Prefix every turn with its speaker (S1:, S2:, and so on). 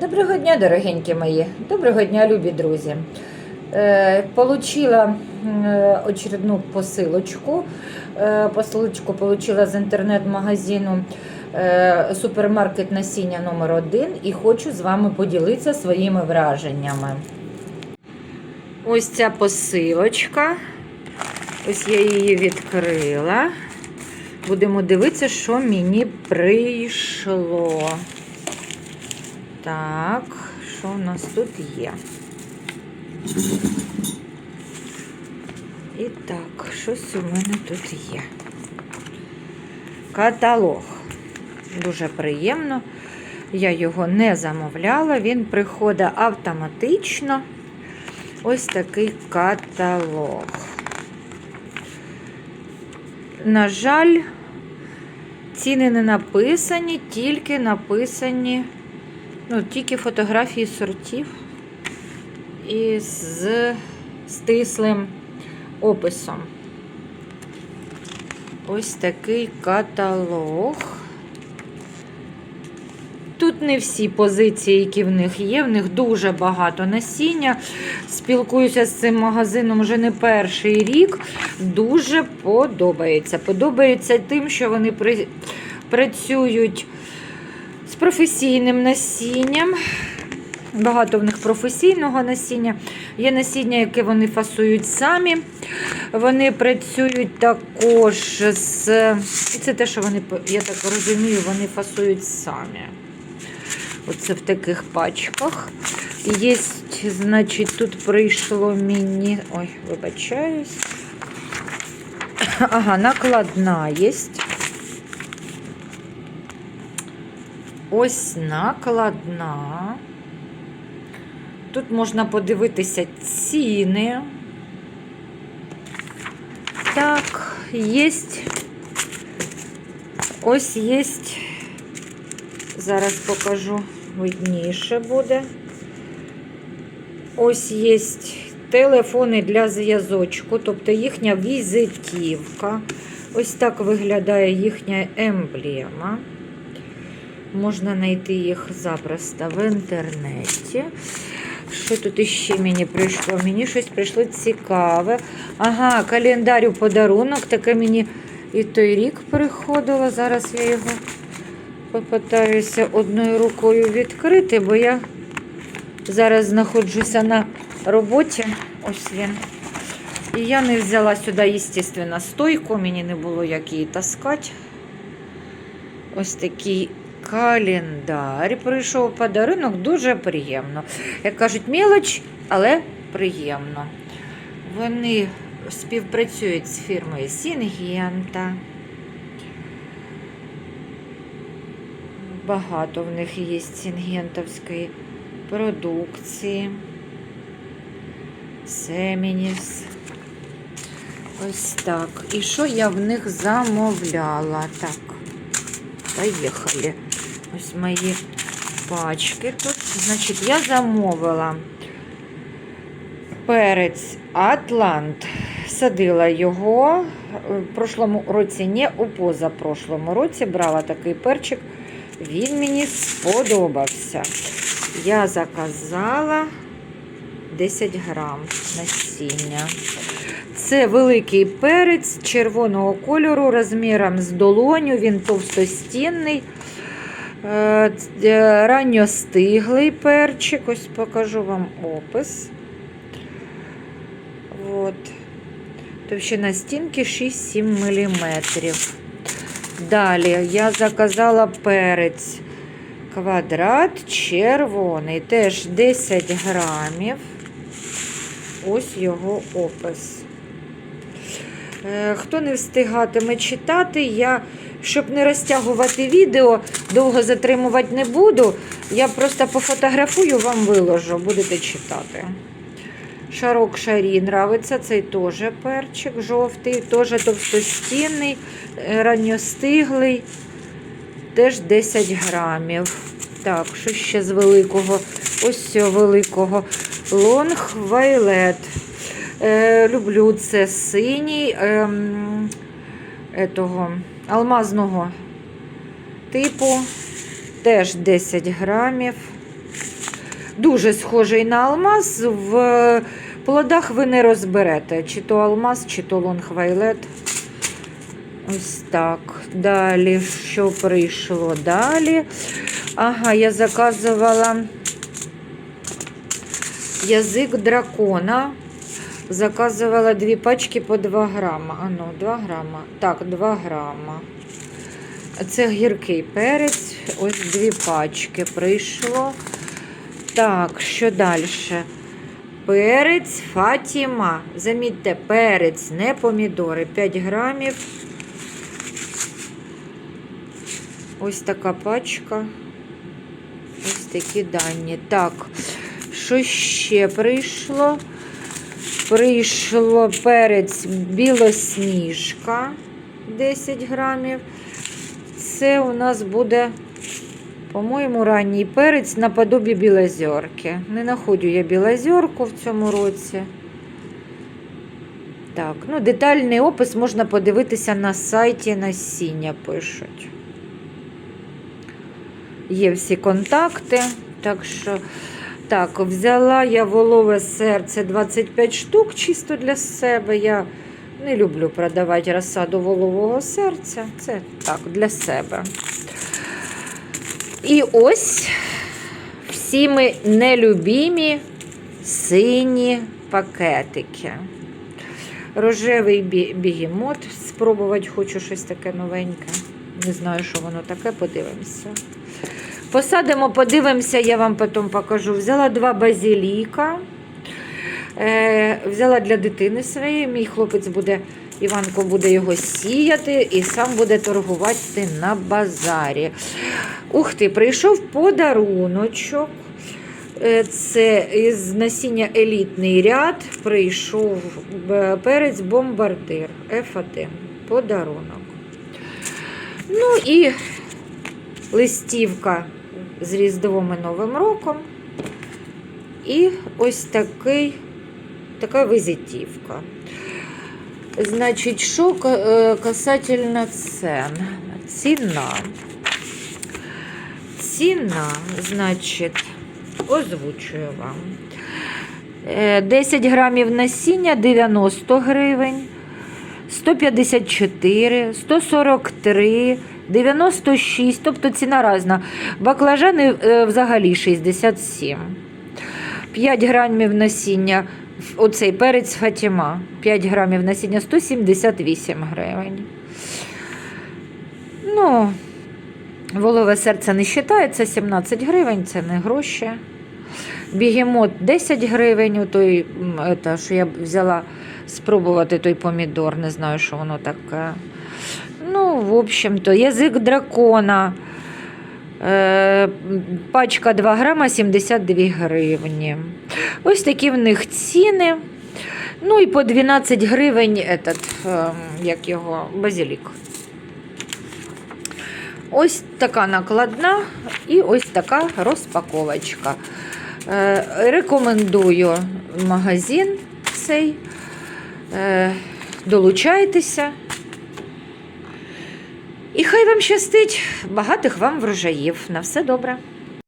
S1: Доброго дня, дорогенькі мої. Доброго дня, любі друзі. Е, Получила е, очередну посилочку. Е, Посилочку получила з інтернет-магазину супермаркет насіння номер 1 і хочу з вами поділитися своїми враженнями. Ось ця посилочка. Ось я її відкрила. Будемо дивитися, що мені прийшло. Так, що в нас тут є? І так, щось у мене тут є. Каталог. Дуже приємно. Я його не замовляла, він приходить автоматично. Ось такий каталог. На жаль, ціни не написані, тільки написані ну, тільки фотографії сортів і з стислим описом. Ось такий каталог. Тут не всі позиції, які в них є, в них дуже багато насіння. Спілкуюся з цим магазином вже не перший рік. Дуже подобається. Подобається тим, що вони працюють з професійним насінням. Багато в них професійного насіння. Є насіння, яке вони фасують самі. Вони працюють також з. І це те, що вони, я так розумію, вони фасують самі. Оце в таких пачках. Є, значить, тут прийшло мені. Ой, вибачаюсь. Ага, накладна є. Ось накладна. Тут можна подивитися ціни. Так, є. Ось є. Зараз покажу, видніше буде. Ось є телефони для зв'язочку, тобто їхня візитівка. Ось так виглядає їхня емблема. Можна знайти їх запросто в інтернеті. Що тут іще мені прийшло? Мені щось прийшло цікаве. Ага, календар у подарунок. Таке мені і той рік приходило. Зараз я його попитаюся одною рукою відкрити, бо я зараз знаходжуся на роботі. Ось він. І я не взяла сюди, звісно, стойку, мені не було як її таскати. Ось такий календар. Прийшов подарунок, дуже приємно. Як кажуть, мелоч, але приємно. Вони співпрацюють з фірмою Сінгента. Багато в них є сінгентовської продукції. Семініс. Ось так. І що я в них замовляла? Так, поїхали. Ось мої пачки тут. Значить, я замовила перець Атлант. Садила його в прошлому році, не у позапрошлому році брала такий перчик. Він мені сподобався. Я заказала 10 грам насіння. Це великий перець червоного кольору розміром з долоню, він товстостінний, ранньостиглий перчик. Ось покажу вам опис. От. Товщина стінки 6-7 мм. Далі я заказала перець квадрат червоний, теж 10 грамів. Ось його опис. Е, Хто не встигатиме читати, я, щоб не розтягувати відео, довго затримувати не буду. Я просто пофотографую, вам виложу, будете читати. Шарок шарі нравиться, цей теж перчик жовтий, теж товстостінний, е, ранньостиглий, теж 10 грамів. Так, що ще з великого? Ось великого. Лонг Вайлет. Е, люблю це синій ем, етого, алмазного типу. Теж 10 грамів. дуже схожий на алмаз. В плодах ви не розберете, чи то алмаз, чи то лонгвайлет. Ось так. Далі, що прийшло далі? Ага, я заказувала язик дракона. Заказувала дві пачки по 2 грама. А ну, 2 грама. Так, 2 грама. Це гіркий перець. Ось дві пачки прийшло. Так, що далі? Перець Фатіма. Замітьте, перець, не помідори. 5 грамів. Ось така пачка. Ось такі дані. Так, що ще прийшло? Прийшло перець білосніжка 10 грамів. Це у нас буде, по-моєму, ранній перець наподобі білозерки. Не знаходжу я білозерку в цьому році. Так, ну детальний опис можна подивитися на сайті насіння пишуть. Є всі контакти. Так що, так, взяла я волове серце 25 штук чисто для себе. Я не люблю продавати розсаду волового серця. Це так, для себе. І ось всі ми нелюбімі сині пакетики. Рожевий бі- бігемот. Спробувати хочу щось таке новеньке. Не знаю, що воно таке, подивимося. Посадимо, подивимося, я вам потім покажу. Взяла два базиліка. Е, взяла для дитини своєї. Мій хлопець буде, Іванко буде його сіяти і сам буде торгувати на базарі. Ух ти, прийшов подаруночок. Е, Це із насіння елітний ряд прийшов е, перець бомбардир F1. Подарунок. Ну і листівка з Різдвом і Новим роком. І ось такий, така визитівка. Значить, що е, касательно цен? Ціна. Ціна, значить, озвучую вам. Е, 10 грамів насіння 90 гривень, 154, 143, 96, тобто ціна різна. Баклажани е, взагалі 67. 5 грамів насіння, оцей перець Фатіма, 5 грамів насіння 178 гривень. Ну, волове серце не вважається, 17 гривень, це не гроші. Бігемот 10 гривень, той, що я взяла спробувати той помідор, не знаю, що воно таке. Ну, в общем-то, язик дракона. Е, пачка 2 грама 72 гривні. Ось такі в них ціни. Ну і по 12 гривень этот, е, як його, базилік. Ось така накладна і ось така розпаковочка. Е, Рекомендую магазин цей. Е, Долучайтеся. І хай вам щастить багатих вам врожаїв. На все добре.